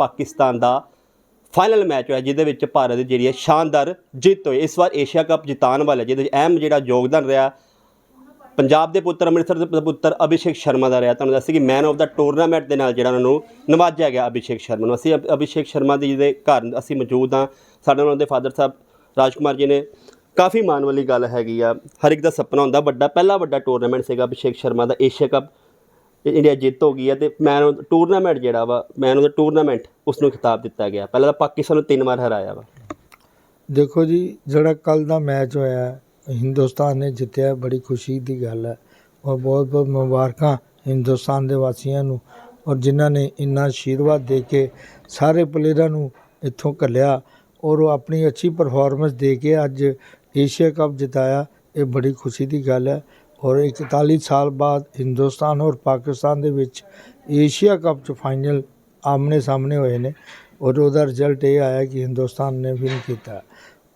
ਪਾਕਿਸਤਾਨ ਦਾ final match ਹੋਇਆ, ਜਿਹਦੇ ਵਿੱਚ ਭਾਰਤ ਦੀ ਜਿਹੜੀ ਹੈ ਸ਼ਾਨਦਾਰ ਜਿੱਤ ਹੋਈ। ਇਸ ਵਾਰ ਏਸ਼ੀਆ ਕੱਪ ਜਿਤਾਉਣ ਵਾਲਾ, ਜਿਹਦੇ ਵਿੱਚ ਅਹਿਮ ਜਿਹੜਾ ਯੋਗਦਾਨ ਰਿਹਾ, ਪੰਜਾਬ ਦੇ ਪੁੱਤਰ, ਅੰਮ੍ਰਿਤਸਰ ਦੇ ਪੁੱਤਰ ਅਭਿਸ਼ੇਕ ਸ਼ਰਮਾ ਦਾ ਰਿਹਾ। ਤੁਹਾਨੂੰ ਦੱਸਿਆ ਕਿ ਮੈਨ ਆਫ ਦਾ ਟੂਰਨਾਮੈਂਟ ਦੇ ਨਾਲ ਜਿਹੜਾ ਉਹਨਾਂ ਨੂੰ ਨਵਾਜਿਆ ਗਿਆ ਅਭਿਸ਼ੇਕ ਸ਼ਰਮਾ ਨੂੰ। ਅਸੀਂ ਅਭ- ਅਭਿਸ਼ੇਕ ਸ਼ਰਮਾ ਜੀ ਦੇ ਘਰ ਅਸੀਂ ਮੌਜੂਦ ਹਾਂ, ਸਾਡੇ ਨਾਲ ਉਹਨਾਂ ਦੇ ਫਾਦਰ ਸਾਹਿਬ ਰਾਜਕੁਮਾਰ ਜੀ ਨੇ ਕਾਫੀ ਮਾਣ ਵਾਲੀ ਗੱਲ ਹੈਗੀ ਆ। ਹਰ ਇੱਕ ਦਾ ਸੁਪਨਾ ਹੁੰਦਾ, ਵੱਡਾ, ਪਹਿਲਾ ਵੱਡਾ ਟੂਰਨਾਮੈਂਟ ਸੀਗਾ ਅਭਿਸ਼ੇਕ ਸ਼ਰਮਾ ਦਾ ਏਸ਼ੀਆ ਕੱਪ ਇੰਡੀਆ ਜਿੱਤ ਹੋ ਗਈ ਹੈ ਤੇ ਮੈਨ ਆਫ ਟੂਰਨਾਮੈਂਟ ਜਿਹੜਾ ਵਾ ਮੈਨ ਆਫ ਦਾ ਟੂਰਨਾਮੈਂਟ ਉਸ ਨੂੰ ਖਿਤਾਬ ਦਿੱਤਾ ਗਿਆ। ਪਹਿਲਾਂ ਤਾਂ ਪਾਕਿਸਤਾਨ ਨੂੰ ਤਿੰਨ ਵਾਰ ਹਰਾਇਆ ਵਾ। ਦੇਖੋ ਜੀ, ਜਿਹੜਾ ਕੱਲ ਦਾ ਮੈਚ ਹੋਇਆ, ਹਿੰਦੁਸਤਾਨ ਨੇ ਜਿੱਤਿਆ, ਬੜੀ ਖੁਸ਼ੀ ਦੀ ਗੱਲ ਹੈ। ਔਰ ਬਹੁਤ ਬਹੁਤ ਮੁਬਾਰਕਾਂ ਹਿੰਦੁਸਤਾਨ ਦੇ ਵਾਸੀਆਂ ਨੂੰ। ਔਰ ਜਿਨ੍ਹਾਂ ਨੇ ਇੰਨਾ ਆਸ਼ੀਰਵਾਦ ਦੇ ਕੇ ਸਾਰੇ ਪਲੇਅਰਾਂ ਨੂੰ ਇੱਥੋਂ ਘੱਲਿਆ, ਔਰ ਉਹ ਆਪਣੀ ਅੱਛੀ ਪਰਫਾਰਮੈਂਸ ਦੇ ਕੇ ਅੱਜ ਏਸ਼ੀਆ ਕੱਪ ਜਿਤਾਇਆ, ਇਹ ਬੜੀ ਖੁਸ਼ੀ ਦੀ ਗੱਲ ਹੈ। ਔਰ 41 ਸਾਲ ਬਾਅਦ ਹਿੰਦੁਸਤਾਨ ਔਰ ਪਾਕਿਸਤਾਨ ਦੇ ਵਿੱਚ ਏਸ਼ੀਆ ਕੱਪ ਚ ਫਾਈਨਲ ਆਮਨੇ ਸਾਹਮਣੇ ਹੋਏ ਨੇ ਔਰ ਉਹਦਾ ਰਿਜ਼ਲਟ ਇਹ ਆਇਆ ਕਿ ਹਿੰਦੁਸਤਾਨ ਨੇ ਵਿਨ ਕੀਤਾ।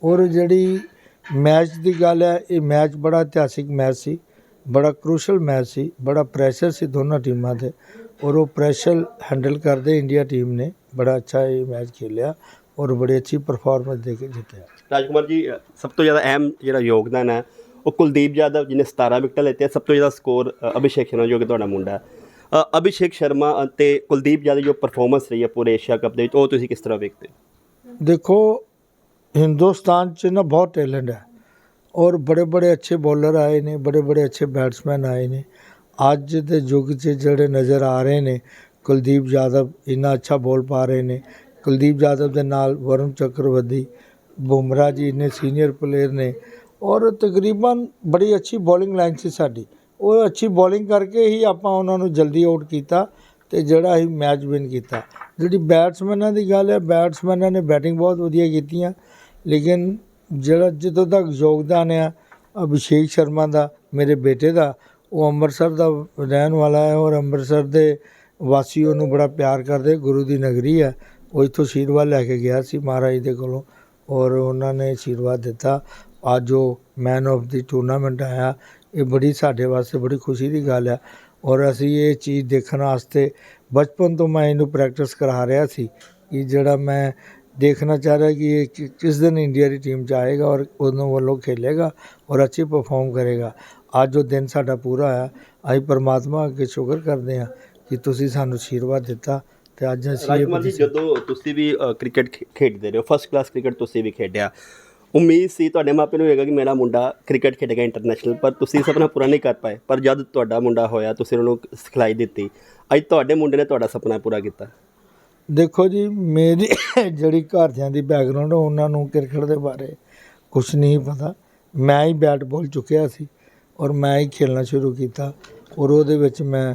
ਔਰ ਜਿਹੜੀ ਮੈਚ ਦੀ ਗੱਲ ਹੈ, ਇਹ ਮੈਚ ਬੜਾ ਇਤਿਹਾਸਿਕ ਮੈਚ ਸੀ, ਬੜਾ ਕ੍ਰੂਸ਼ਲ ਮੈਚ ਸੀ, ਬੜਾ ਪ੍ਰੈਸ਼ਰ ਸੀ ਦੋਨਾਂ ਟੀਮਾਂ ਤੇ ਔਰ ਉਹ ਪ੍ਰੈਸ਼ਰ ਹੈਂਡਲ ਕਰਦੇ ਇੰਡੀਆ ਟੀਮ ਨੇ, ਬੜਾ ਅੱਛਾ ਇਹ ਮੈਚ ਖੇਲਿਆ ਔਰ ਬੜੀ ਅੱਛੀ ਪਰਫਾਰਮੈਂਸ ਦੇ ਕੇ ਜਿੱਤਿਆ। ਰਾਜਕੁਮਾਰ ਜੀ ਸਭ ਤੋਂ ਜ਼ਿਆਦਾ ਅਹਿਮ ਜਿਹੜਾ ਯੋਗਦਾਨ ਹੈ ਉਹ ਕੁਲਦੀਪ ਯਾਦਵ ਜਿਹਨੇ 17 ਵਿਕਟਾਂ ਲਿੱਤੀਆਂ, ਸਭ ਤੋਂ ਜ਼ਿਆਦਾ ਸਕੋਰ ਅਭਿਸ਼ੇਕ ਸ਼ਰਮਾ ਜੋ ਕਿ ਤੁਹਾਡਾ ਮੁੰਡਾ ਹੈ। ਅਭਿਸ਼ੇਕ ਸ਼ਰਮਾ ਅਤੇ ਕੁਲਦੀਪ ਯਾਦਵ ਜੋ ਪਰਫਾਰਮੈਂਸ ਰਹੀ ਹੈ ਪੂਰੇ ਏਸ਼ੀਆ ਕੱਪ ਦੇ ਵਿੱਚ, ਉਹ ਤੁਸੀਂ ਕਿਸ ਤਰ੍ਹਾਂ ਵੇਖਦੇ ਹੋ? ਦੇਖੋ, ਹਿੰਦੁਸਤਾਨ 'ਚ ਨਾ ਬਹੁਤ ਟੈਲੈਂਟ ਹੈ ਔਰ ਬੜੇ ਬੜੇ ਅੱਛੇ ਬੋਲਰ ਆਏ ਨੇ ਬੜੇ ਬੜੇ ਅੱਛੇ ਬੈਟਸਮੈਨ ਆਏ ਨੇ। ਅੱਜ ਦੇ ਯੁੱਗ 'ਚ ਜਿਹੜੇ ਨਜ਼ਰ ਆ ਰਹੇ ਨੇ, ਕੁਲਦੀਪ ਯਾਦਵ ਇੰਨਾ ਅੱਛਾ ਬੋਲ ਪਾ ਰਹੇ ਨੇ। ਕੁਲਦੀਪ ਯਾਦਵ ਦੇ ਨਾਲ ਵਰੁਣ ਚੱਕਰਵਰਤੀ ਬੁਮਰਾ ਜੀ ਇੰਨੇ ਸੀਨੀਅਰ ਪਲੇਅਰ ਨੇ ਔਰ ਤਕਰੀਬਨ ਬੜੀ ਅੱਛੀ ਬੋਲਿੰਗ ਲਾਈਨ ਸੀ ਸਾਡੀ। ਉਹ ਅੱਛੀ ਬੋਲਿੰਗ ਕਰਕੇ ਹੀ ਆਪਾਂ ਉਹਨਾਂ ਨੂੰ ਜਲਦੀ ਆਊਟ ਕੀਤਾ ਤੇ ਜਿਹੜਾ ਹੀ ਮੈਚ ਵਿਨ ਕੀਤਾ। ਜਿਹੜੀ ਬੈਟਸਮੈਨਾਂ ਦੀ ਗੱਲ ਹੈ ਬੈਟਸਮੈਨਾਂ ਨੇ ਬੈਟਿੰਗ ਬਹੁਤ ਵਧੀਆ ਕੀਤੀਆਂ, ਲੇਕਿਨ ਜਿਹੜਾ ਜਿੱਦੋਂ ਤੱਕ ਯੋਗਦਾਨ ਆ, ਅਭਿਸ਼ੇਕ ਸ਼ਰਮਾ ਦਾ, ਮੇਰੇ ਬੇਟੇ ਦਾ, ਉਹ ਅੰਮ੍ਰਿਤਸਰ ਦਾ ਰਹਿਣ ਵਾਲਾ ਹੈ ਔਰ ਅੰਮ੍ਰਿਤਸਰ ਦੇ ਵਾਸੀ ਉਹਨੂੰ ਬੜਾ ਪਿਆਰ ਕਰਦੇ, ਗੁਰੂ ਦੀ ਨਗਰੀ ਹੈ। ਉਹ ਇੱਥੋਂ ਆਸ਼ੀਰਵਾਦ ਲੈ ਕੇ ਗਿਆ ਸੀ ਮਹਾਰਾਜ ਦੇ ਕੋਲੋਂ ਔਰ ਉਹਨਾਂ ਨੇ ਆਸ਼ੀਰਵਾਦ ਦਿੱਤਾ। ਅੱਜ ਉਹ ਮੈਨ ਆਫ ਦੀ ਟੂਰਨਾਮੈਂਟ ਆਇਆ। ਇਹ ਬੜੀ ਸਾਡੇ ਵਾਸਤੇ ਬੜੀ ਖੁਸ਼ੀ ਦੀ ਗੱਲ ਹੈ। ਔਰ ਅਸੀਂ ਇਹ ਚੀਜ਼ ਦੇਖਣ ਵਾਸਤੇ ਬਚਪਨ ਤੋਂ ਮੈਂ ਇਹਨੂੰ ਪ੍ਰੈਕਟਿਸ ਕਰਾ ਰਿਹਾ ਸੀ ਕਿ ਜਿਹੜਾ ਮੈਂ ਦੇਖਣਾ ਚਾਹ ਰਿਹਾ ਕਿ ਇਹ ਕਿਸ ਦਿਨ ਇੰਡੀਆ ਦੀ ਟੀਮ 'ਚ ਆਏਗਾ ਔਰ ਉਹਨਾਂ ਵੱਲੋਂ ਖੇਲੇਗਾ ਔਰ ਅੱਛੀ ਪਰਫਾਰਮ ਕਰੇਗਾ। ਅੱਜ ਉਹ ਦਿਨ ਸਾਡਾ ਪੂਰਾ ਆਇਆ ਅਸੀਂ ਪਰਮਾਤਮਾ ਅੱਗੇ ਸ਼ੁਕਰ ਕਰਦੇ ਹਾਂ ਕਿ ਤੁਸੀਂ ਸਾਨੂੰ ਆਸ਼ੀਰਵਾਦ ਦਿੱਤਾ ਤੇ ਅੱਜ ਅਸੀਂ ਇਹ ਰਾਜਕੁਮਾਰ ਜੀ ਜਦੋਂ ਤੁਸੀਂ ਵੀ ਕ੍ਰਿਕਟ ਖੇਡਦੇ ਰਹੇ ਹੋ ਫਸਟ ਕਲਾਸ ਕ੍ਰਿਕਟ ਤੁਸੀਂ ਵੀ ਖੇਡਿਆ। ਉਮੀਦ ਸੀ ਤੁਹਾਡੇ ਮਾਪੇ ਨੂੰ ਹੋਏਗਾ ਕਿ ਮੇਰਾ ਮੁੰਡਾ ਕ੍ਰਿਕਟ ਖੇਡੇਗਾ ਇੰਟਰਨੈਸ਼ਨਲ ਪਰ ਤੁਸੀਂ ਸੁਪਨਾ ਪੂਰਾ ਨਹੀਂ ਕਰ ਪਾਏ। ਪਰ ਜਦ ਤੁਹਾਡਾ ਮੁੰਡਾ ਹੋਇਆ, ਤੁਸੀਂ ਉਹਨੂੰ ਸਿਖਲਾਈ ਦਿੱਤੀ। ਅੱਜ ਤੁਹਾਡੇ ਮੁੰਡੇ ਨੇ ਤੁਹਾਡਾ ਸੁਪਨਾ ਪੂਰਾ ਕੀਤਾ। ਦੇਖੋ ਜੀ, ਮੇਰੀ ਜਿਹੜੀ ਘਰਦਿਆਂ ਦੀ ਬੈਕਗ੍ਰਾਉਂਡ ਉਹਨਾਂ ਨੂੰ ਕ੍ਰਿਕਟ ਦੇ ਬਾਰੇ ਕੁਝ ਨਹੀਂ ਪਤਾ। ਮੈਂ ਹੀ ਬੈਟ ਬਾਲ ਚੁੱਕਿਆ ਸੀ ਔਰ ਮੈਂ ਹੀ ਖੇਲਣਾ ਸ਼ੁਰੂ ਕੀਤਾ। ਔਰ ਉਹਦੇ ਵਿੱਚ ਮੈਂ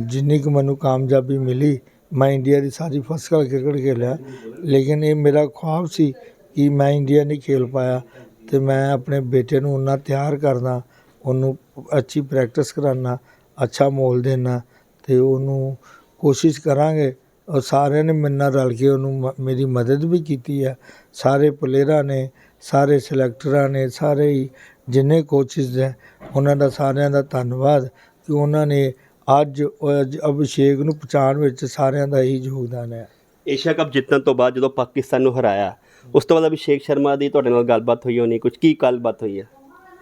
ਜਿੰਨੀ ਕੁ ਮੈਨੂੰ ਕਾਮਯਾਬੀ ਮਿਲੀ, ਮੈਂ ਇੰਡੀਆ ਦੀ ਸਾਰੀ ਫਸਟ ਕਲਾਸ ਕ੍ਰਿਕਟ ਖੇਲਿਆ। ਲੇਕਿਨ ਇਹ ਮੇਰਾ ਖੁਆਬ ਸੀ ਕਿ ਮੈਂ ਇੰਡੀਆ ਨਹੀਂ ਖੇਲ ਪਾਇਆ ਅਤੇ ਮੈਂ ਆਪਣੇ ਬੇਟੇ ਨੂੰ ਓਨਾ ਤਿਆਰ ਕਰਨਾ, ਉਹਨੂੰ ਅੱਛੀ ਪ੍ਰੈਕਟਿਸ ਕਰਾਉਂਦਾ ਅੱਛਾ ਮੋਲ ਦਿੰਦਾ ਅਤੇ ਉਹਨੂੰ ਕੋਸ਼ਿਸ਼ ਕਰਾਂਗੇ। ਔਰ ਸਾਰਿਆਂ ਨੇ ਮੇਰੇ ਨਾਲ ਰਲ ਕੇ ਉਹਨੂੰ ਮ- ਮੇਰੀ ਮਦਦ ਵੀ ਕੀਤੀ ਹੈ। ਸਾਰੇ ਪਲੇਅਰਾਂ ਨੇ, ਸਾਰੇ ਸਲੈਕਟਰਾਂ ਨੇ, ਸਾਰੇ ਹੀ ਜਿੰਨੇ ਕੋਚਿਸ ਹੈ ਉਹਨਾਂ ਦਾ ਸਾਰਿਆਂ ਦਾ ਧੰਨਵਾਦ ਕਿ ਉਹਨਾਂ ਨੇ ਅੱਜ ਅੱਜ ਅਭਿਸ਼ੇਕ ਨੂੰ ਪਹੁੰਚਾਉਣ ਵਿੱਚ ਸਾਰਿਆਂ ਦਾ ਹੀ ਯੋਗਦਾਨ ਹੈ। ਏਸ਼ੀਆ ਕੱਪ ਜਿੱਤਣ ਤੋਂ ਬਾਅਦ ਜਦੋਂ ਪਾਕਿਸਤਾਨ ਨੂੰ ਹਰਾਇਆ ਉਸ ਤੋਂ ਬਾਅਦ ਅਭਿਸ਼ੇਕ ਸ਼ਰਮਾ ਦੀ ਤੁਹਾਡੇ ਨਾਲ ਗੱਲਬਾਤ ਹੋਈ ਹੋਣੀ ਕੁਝ ਕੀ ਗੱਲਬਾਤ ਹੋਈ ਹੈ?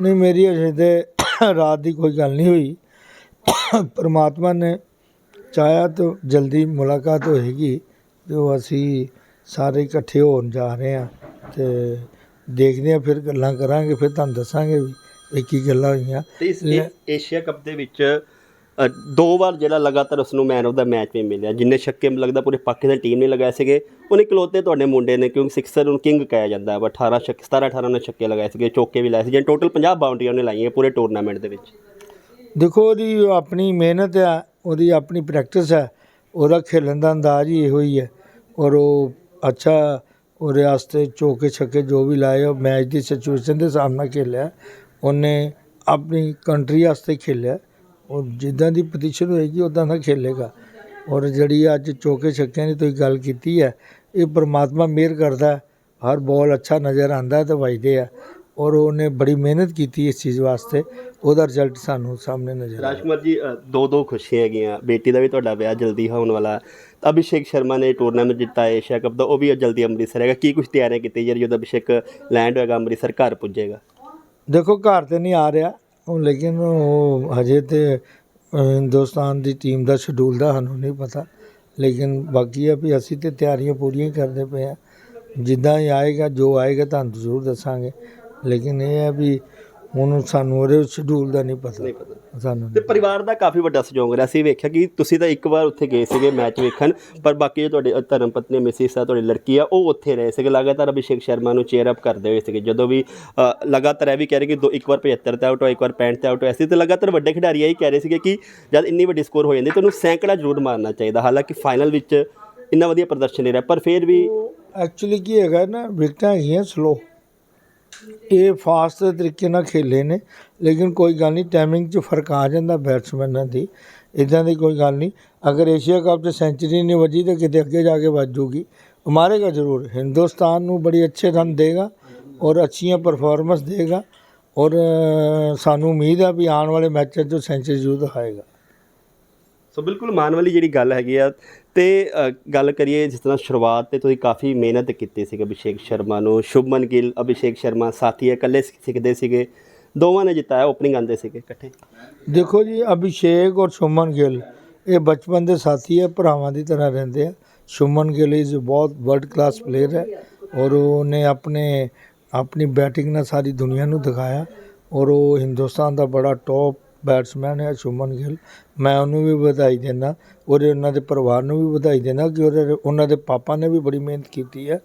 ਨਹੀਂ ਮੇਰੀ ਅਜੇ ਤੇ ਰਾਤ ਦੀ ਕੋਈ ਗੱਲ ਨਹੀਂ ਹੋਈ। ਪਰਮਾਤਮਾ ਨੇ ਚਾਹਿਆ ਤਾਂ ਜਲਦੀ ਮੁਲਾਕਾਤ ਹੋਏਗੀ ਤੇ ਉਹ ਅਸੀਂ ਸਾਰੇ ਇਕੱਠੇ ਹੋਣ ਜਾ ਰਹੇ ਹਾਂ ਤੇ ਦੇਖਦੇ ਹਾਂ ਫਿਰ ਗੱਲਾਂ ਕਰਾਂਗੇ ਫਿਰ ਤੁਹਾਨੂੰ ਦੱਸਾਂਗੇ ਵੀ ਕੀ ਗੱਲਾਂ ਹੋਈਆਂ। ਏਸ਼ੀਆ ਕੱਪ ਦੇ ਵਿੱਚ ਦੋ ਵਾਰ ਜਿਹੜਾ ਲਗਾਤਾਰ ਉਸ ਨੂੰ ਮੈਨ ਆਫ ਦਾ ਮੈਚ ਵੀ ਮਿਲਿਆ। ਜਿੰਨੇ ਛੱਕੇ ਲੱਗਦਾ ਪੂਰੇ ਪਾਕਿਸਤਾਨ ਟੀਮ ਨੇ ਲਗਾਏ ਸੀਗੇ। ਉਹਨੇ ਇਕਲੌਤੇ ਤੁਹਾਡੇ ਮੁੰਡੇ ਨੇ, ਕਿਉਂਕਿ ਸਿਕਸਰ ਨੂੰ ਕਿੰਗ ਕਿਹਾ ਜਾਂਦਾ ਵਾ 18 ਛੱਕੇ 17 18 ਨੇ ਛੱਕੇ ਲਗਾਏ ਸੀਗੇ, ਚੌਕੇ ਵੀ ਲਾਏ ਸੀ ਜਿਹਨੇ ਟੋਟਲ 50 ਬਾਉਂਡਰੀਆਂ ਉਹਨੇ ਲਾਈਆਂ ਪੂਰੇ ਟੂਰਨਾਮੈਂਟ ਦੇ ਵਿੱਚ। ਦੇਖੋ, ਉਹਦੀ ਆਪਣੀ ਮਿਹਨਤ ਹੈ ਉਹਦੀ ਆਪਣੀ ਪ੍ਰੈਕਟਿਸ ਹੈ ਉਹਦਾ ਖੇਲਣ ਦਾ ਅੰਦਾਜ਼ ਹੀ ਇਹੋ ਹੀ ਹੈ ਔਰ ਉਹ ਅੱਛਾ, ਉਹਦੇ ਵਾਸਤੇ ਚੌਕੇ, ਛੱਕੇ ਜੋ ਵੀ ਲਾਏ, ਉਹ ਮੈਚ ਦੀ ਸਿਚੁਏਸ਼ਨ ਦੇ ਸਾਹਮਣੇ ਖੇਲਿਆ। ਉਹਨੇ ਆਪਣੀ ਕੰਟਰੀ ਵਾਸਤੇ ਖੇਲਿਆ। ਉਹ ਜਿੱਦਾਂ ਦੀ ਪੋਜੀਸ਼ਨ ਹੋਏਗੀ ਉਦਾਂ ਦਾ ਖੇਲੇਗਾ। ਔਰ ਜਿਹੜੀ ਅੱਜ ਚੌਕੇ ਛੱਕਿਆਂ ਦੀ ਤੁਸੀਂ ਗੱਲ ਕੀਤੀ ਹੈ ਇਹ ਪ੍ਰਮਾਤਮਾ ਮਿਹਰ ਕਰਦਾ। ਹਰ ਬਾਲ ਅੱਛਾ ਨਜ਼ਰ ਆਂਦਾ ਤੇ ਵੱਜਦੇ ਆ। ਔਰ ਉਹਨੇ ਬੜੀ ਮਿਹਨਤ ਕੀਤੀ ਇਸ ਚੀਜ਼ ਵਾਸਤੇ। ਉਹਦਾ ਰਿਜ਼ਲਟ ਸਾਨੂੰ ਸਾਹਮਣੇ ਨਜ਼ਰ ਆਇਆ। ਰਾਜਕੁਮਾਰ ਜੀ ਦੋ ਦੋ ਖੁਸ਼ੀਆਂ ਹੈਗੀਆਂ। ਬੇਟੀ ਦਾ ਵੀ ਤੁਹਾਡਾ ਵਿਆਹ ਜਲਦੀ ਹੋਣ ਵਾਲਾ। ਤਾਂ ਅਭਿਸ਼ੇਕ ਸ਼ਰਮਾ ਨੇ ਟੂਰਨਾਮੈਂਟ ਜਿੱਤਾ ਏਸ਼ੀਆ ਕੱਪ ਦਾ ਉਹ ਵੀ ਜਲਦੀ ਅੰਮ੍ਰਿਤਸਰ ਹੈਗਾ। ਕੀ ਕੁਝ ਤਿਆਰੀਆਂ ਕੀਤੀ ਜਾ ਰਹੀ ਜਦੋਂ ਅਭਿਸ਼ੇਕ ਲੈਂਡ ਹੋਏਗਾ ਅੰਮ੍ਰਿਤਸਰ ਘਰ ਪੁੱਜੇਗਾ? ਦੇਖੋ ਘਰ ਤੇ ਨਹੀਂ ਆ ਰਿਹਾ। ਲੇਕਿਨ ਉਹ ਹਜੇ ਤੇ ਹਿੰਦੁਸਤਾਨ ਦੀ ਟੀਮ ਦਾ ਸ਼ਡਿਊਲ ਦਾ ਸਾਨੂੰ ਨਹੀਂ ਪਤਾ। ਲੇਕਿਨ ਬਾਕੀ ਆ ਵੀ ਅਸੀਂ ਤੇ ਤਿਆਰੀਆਂ ਪੂਰੀਆਂ ਹੀ ਕਰਦੇ ਪਏ ਆ। ਜਿੱਦਾਂ ਹੀ ਆਏਗਾ, ਜੋ ਆਏਗਾ ਤੁਹਾਨੂੰ ਜ਼ਰੂਰ ਦੱਸਾਂਗੇ। ਲੇਕਿਨ ਇਹ ਹੈ ਵੀ ਹੁਣ ਸਾਨੂੰ ਉਹਦੇ ਸ਼ਡਿਊਲ ਦਾ ਨਹੀਂ ਪਤਾ। ਨਹੀਂ ਪਤਾ। ਸਾਨੂੰ ਤੇ ਪਰਿਵਾਰ ਦਾ ਕਾਫੀ ਵੱਡਾ ਸਹਿਯੋਗ ਰਿਹਾ। ਸੀ ਵੇਖਿਆ ਕਿ ਤੁਸੀਂ ਤਾਂ ਇੱਕ ਵਾਰ ਉੱਥੇ ਗਏ ਸੀਗੇ ਮੈਚ ਵੇਖਣ ਪਰ ਬਾਕੀ ਜੋ ਤੁਹਾਡੇ ਧਰਮ ਪਤਨੀ ਮਿਸਿਸ ਆ ਤੁਹਾਡੀ ਲੜਕੀ ਆ ਉਹ ਉੱਥੇ ਰਹੇ ਸੀਗੇ। ਲਗਾਤਾਰ ਅਭਿਸ਼ੇਕ ਸ਼ਰਮਾ ਨੂੰ ਚੇਅਰ ਅਪ ਕਰਦੇ ਹੋਏ ਸੀਗੇ। ਜਦੋਂ ਵੀ ਅ, ਲਗਾਤਾਰ ਇਹ ਵੀ ਕਹਿ ਰਹੇ ਕਿ ਦੋ ਇੱਕ ਵਾਰ 75 ਤੇ ਆਊਟ ਹੋਇਆ ਇੱਕ ਵਾਰ 65 ਤੇ ਆਊਟ ਹੋਇਆ ਸੀ। ਤੇ ਲਗਾਤਾਰ ਵੱਡੇ ਖਿਡਾਰੀ ਇਹ ਕਹਿ ਰਹੇ ਸੀਗੇ ਕਿ ਜਦ ਇੰਨੀ ਵੱਡੀ ਸਕੋਰ ਹੋ ਜਾਂਦੀ ਤਾਂ ਉਹਨੂੰ ਸੈਂਕੜਾ ਜ਼ਰੂਰ ਮਾਰਨਾ ਚਾਹੀਦਾ। ਹਾਲਾਂਕਿ ਫਾਈਨਲ ਵਿੱਚ ਇੰਨਾ ਵਧੀਆ ਪ੍ਰਦਰਸ਼ਨ ਨਹੀਂ ਰਿਹਾ ਪਰ ਫਿਰ ਵੀ ਐਕਚੁਅਲੀ ਕੀ ਹੈਗਾ ਨਾ ਵਿਕਟਾਂ ਹੈਗੀਆਂ ਸਲੋ ਇਹ ਫਾਸਟ ਤਰੀਕੇ ਨਾਲ ਖੇਲੇ ਨੇ, ਲੇਕਿਨ ਕੋਈ ਗੱਲ ਨਹੀਂ ਟਾਈਮਿੰਗ 'ਚ ਫ਼ਰਕ ਆ ਜਾਂਦਾ ਬੈਟਸਮੈਨਾਂ ਦੀ ਇਦਾਂ ਦੀ ਕੋਈ ਗੱਲ ਨਹੀਂ। ਅਗਰ ਏਸ਼ੀਆ ਕੱਪ 'ਚ ਸੈਂਚਰੀ ਨਹੀਂ ਵੱਜੀ ਤਾਂ ਕਿਤੇ ਅੱਗੇ ਜਾ ਕੇ ਵੱਜੂਗੀ ਉਹ ਮਾਰੇਗਾ ਜ਼ਰੂਰ। ਹਿੰਦੁਸਤਾਨ ਨੂੰ ਬੜੀ ਅੱਛੇ ਰਨ ਦੇਗਾ ਔਰ ਅੱਛੀਆਂ ਪਰਫਾਰਮੈਂਸ ਦੇਗਾ ਔਰ ਸਾਨੂੰ ਉਮੀਦ ਆ ਵੀ ਆਉਣ ਵਾਲੇ ਮੈਚਾਂ 'ਚ ਸੈਂਚਰੀ ਜ਼ਰੂਰ ਦਿਖਾਏਗਾ। ਸੋ ਬਿਲਕੁਲ ਮਾਣ ਵਾਲੀ ਜਿਹੜੀ ਗੱਲ ਹੈਗੀ ਆ ਤੇ ਗੱਲ ਕਰੀਏ ਜਿਸ ਤਰ੍ਹਾਂ ਸ਼ੁਰੂਆਤ ਤੇ ਤੁਸੀਂ ਕਾਫੀ ਮਿਹਨਤ ਕੀਤੀ ਸੀ ਅਭਿਸ਼ੇਕ ਸ਼ਰਮਾ ਨੂੰ ਸ਼ੁਭਮਨ ਗਿੱਲ ਅਭਿਸ਼ੇਕ ਸ਼ਰਮਾ ਸਾਥੀ ਹੈ, ਇਕੱਲੇ ਸਿੱਖਦੇ ਸੀਗੇ ਦੋਵਾਂ ਨੇ ਜਿਤਾਇਆ ਓਪਨਿੰਗ ਆਂਦੇ ਸੀਗੇ ਇਕੱਠੇ। ਦੇਖੋ ਜੀ ਅਭਿਸ਼ੇਕ ਔਰ ਸ਼ੁਮਨ ਗਿੱਲ ਇਹ ਬਚਪਨ ਦੇ ਸਾਥੀ ਹੈ ਭਰਾਵਾਂ ਦੀ ਤਰ੍ਹਾਂ ਰਹਿੰਦੇ ਆ। ਸ਼ੁਮਨ ਗਿੱਲ ਇਜ਼ ਬਹੁਤ ਵਰਲਡ ਕਲਾਸ ਪਲੇਅਰ ਹੈ ਔਰ ਉਹਨੇ ਆਪਣੇ ਆਪਣੀ ਬੈਟਿੰਗ ਨਾਲ ਸਾਰੀ ਦੁਨੀਆ ਨੂੰ ਦਿਖਾਇਆ ਔਰ ਉਹ ਹਿੰਦੁਸਤਾਨ ਦਾ ਬੜਾ ਟੌਪ ਬੈਟਸਮੈਨ ਹੈ ਸ਼ੁਮਨ ਗਿੱਲ ਮੈਂ ਉਹਨੂੰ ਵੀ ਵਧਾਈ ਦਿੰਦਾ। ਔਰ ਉਹਨਾਂ ਦੇ ਪਰਿਵਾਰ ਨੂੰ ਵੀ ਵਧਾਈ ਦਿੰਦਾ ਕਿ ਉਹਦੇ ਉਹਨਾਂ ਦੇ ਪਾਪਾ ਨੇ ਵੀ ਬੜੀ ਮਿਹਨਤ ਕੀਤੀ ਹੈ।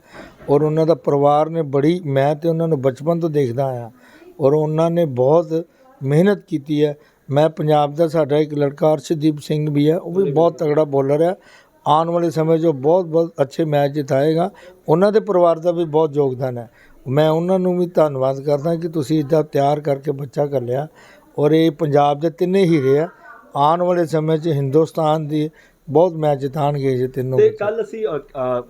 ਔਰ ਉਹਨਾਂ ਦਾ ਪਰਿਵਾਰ ਨੇ ਬੜੀ ਮੈਂ ਤੇ ਉਹਨਾਂ ਨੂੰ ਬਚਪਨ ਤੋਂ ਦੇਖਦਾ ਆਇਆ। ਔਰ ਉਹਨਾਂ ਨੇ ਬਹੁਤ ਮਿਹਨਤ ਕੀਤੀ ਹੈ। ਮੈਂ ਪੰਜਾਬ ਦਾ ਸਾਡਾ ਇੱਕ ਲੜਕਾ ਅਰਸ਼ਦੀਪ ਸਿੰਘ ਵੀ ਹੈ ਉਹ ਵੀ ਬਹੁਤ ਤਗੜਾ ਬੋਲਰ ਹੈ। ਆਉਣ ਵਾਲੇ ਸਮੇਂ 'ਚ ਉਹ ਬਹੁਤ ਬਹੁਤ ਅੱਛੇ ਮੈਚ ਜਿਤਾਏਗਾ। ਉਹਨਾਂ ਦੇ ਪਰਿਵਾਰ ਦਾ ਵੀ ਬਹੁਤ ਯੋਗਦਾਨ ਹੈ। ਮੈਂ ਉਹਨਾਂ ਨੂੰ ਵੀ ਧੰਨਵਾਦ ਕਰਦਾ ਕਿ ਤੁਸੀਂ ਇੱਦਾਂ ਤਿਆਰ ਕਰਕੇ ਬੱਚਾ ਕਰ ਲਿਆ ਔਰ ਇਹ ਪੰਜਾਬ ਦੇ ਤਿੰਨੇ ਹੀਰੇ ਆ। ਆਉਣ ਵਾਲੇ ਸਮੇਂ 'ਚ ਹਿੰਦੁਸਤਾਨ ਦੀ ਬਹੁਤ ਮੈਚ ਜਿਤਾਣਗੇ ਇਹ ਤਿੰਨੋਂ ਤੇ। ਕੱਲ ਅਸੀਂ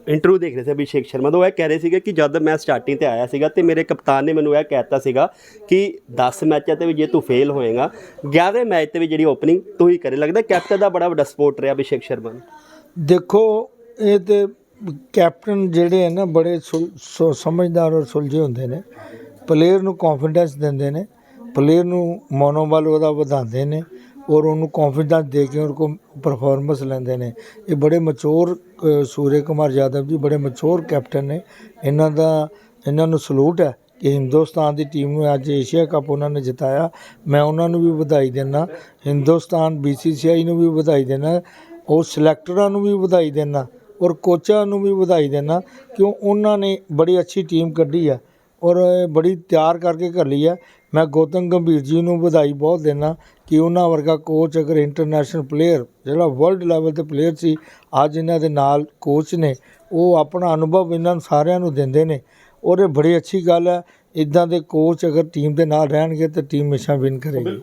ਇੰਟਰਵਿਊ ਦੇਖ ਰਹੇ ਸੀ ਅਭਿਸ਼ੇਕ ਸ਼ਰਮਾ ਦਾ ਉਹ ਇਹ ਕਹਿ ਰਹੇ ਸੀਗੇ ਕਿ ਜਦ ਮੈਂ ਸਟਾਰਟਿੰਗ ਤੇ ਆਇਆ ਸੀਗਾ ਤੇ ਮੇਰੇ ਕਪਤਾਨ ਨੇ ਮੈਨੂੰ ਇਹ ਕਹਿਤਾ ਸੀਗਾ ਕਿ 10 ਮੈਚਾਂ ਤੇ ਵੀ ਜੇ ਤੂੰ ਫੇਲ ਹੋਏਗਾ 11ਵੇਂ ਮੈਚ ਤੇ ਵੀ ਜਿਹੜੀ ਓਪਨਿੰਗ ਤੂੰ ਹੀ ਕਰੇ। ਲੱਗਦਾ ਕੈਪਟਨ ਦਾ ਬੜਾ ਵੱਡਾ ਸਪੋਰਟ ਰਿਹਾ ਅਭਿਸ਼ੇਕ ਸ਼ਰਮਾ ਨੂੰ। ਦੇਖੋ ਇਹ ਤੇ ਕੈਪਟਨ ਜਿਹੜੇ ਹੈ ਨਾ ਬੜੇ ਸਮਝਦਾਰ ਔਰ ਸੁਲਝੇ ਹੁੰਦੇ ਨੇ। ਪਲੇਅਰ ਨੂੰ ਕੌਨਫੀਡੈਂਸ ਦਿੰਦੇ ਨੇ। ਪਲੇਅਰ ਨੂੰ ਮਨੋਬਲ ਉਹਦਾ ਵਧਾਉਂਦੇ ਨੇ ਔਰ ਉਹਨੂੰ ਕੌਨਫੀਡੈਂਸ ਦੇ ਕੇ ਉਹਦੇ ਕੋਲ ਪਰਫਾਰਮੈਂਸ ਲੈਂਦੇ ਨੇ। ਇਹ ਬੜੇ ਮਚੋਰ ਸੂਰਜ ਕੁਮਾਰ ਯਾਦਵ ਜੀ ਬੜੇ ਮਚੋਰ ਕੈਪਟਨ ਨੇ। ਇਹਨਾਂ ਦਾ, ਇਹਨਾਂ ਨੂੰ ਸਲੂਟ ਹੈ ਕਿ ਹਿੰਦੁਸਤਾਨ ਦੀ ਟੀਮ ਨੂੰ ਅੱਜ ਏਸ਼ੀਆ ਕੱਪ ਉਹਨਾਂ ਨੇ ਜਿਤਾਇਆ। ਮੈਂ ਉਹਨਾਂ ਨੂੰ ਵੀ ਵਧਾਈ ਦਿੰਦਾ। ਹਿੰਦੁਸਤਾਨ ਬੀਸੀਸੀਆਈ ਨੂੰ ਵੀ ਵਧਾਈ ਦਿੰਦਾ। ਔਰ ਸਿਲੈਕਟਰਾਂ ਨੂੰ ਵੀ ਵਧਾਈ ਦਿੰਦਾ। ਔਰ ਕੋਚਾਂ ਨੂੰ ਵੀ ਵਧਾਈ ਦਿੰਦਾ। ਕਿਉਂ? ਉਹਨਾਂ ਨੇ ਬੜੀ ਅੱਛੀ ਟੀਮ ਕੱਢੀ ਆ ਔਰ ਇਹ ਬੜੀ ਤਿਆਰ ਕਰਕੇ ਕਰ ਲਈ ਆ ਮੈਂ ਗੌਤਮ ਗੰਭੀਰ ਜੀ ਨੂੰ ਵਧਾਈ ਬਹੁਤ ਦਿੰਦਾ ਕਿ ਉਹਨਾਂ ਵਰਗਾ ਕੋਚ ਅਗਰ ਇੰਟਰਨੈਸ਼ਨਲ ਪਲੇਅਰ ਜਿਹੜਾ ਵਰਲਡ ਲੈਵਲ ਤੇ ਪਲੇਅਰ ਸੀ, ਅੱਜ ਇਹਨਾਂ ਦੇ ਨਾਲ ਕੋਚ ਨੇ, ਉਹ ਆਪਣਾ ਅਨੁਭਵ ਇਹਨਾਂ ਨੂੰ ਸਾਰਿਆਂ ਨੂੰ ਦਿੰਦੇ ਨੇ। ਔਰ ਇਹ ਬੜੀ ਅੱਛੀ ਗੱਲ ਹੈ, ਇਦਾਂ ਦੇ ਕੋਚ ਅਗਰ ਟੀਮ ਦੇ ਨਾਲ ਰਹਿਣਗੇ ਤਾਂ ਟੀਮ ਹਮੇਸ਼ਾ ਵਿਨ ਕਰੇਗੀ।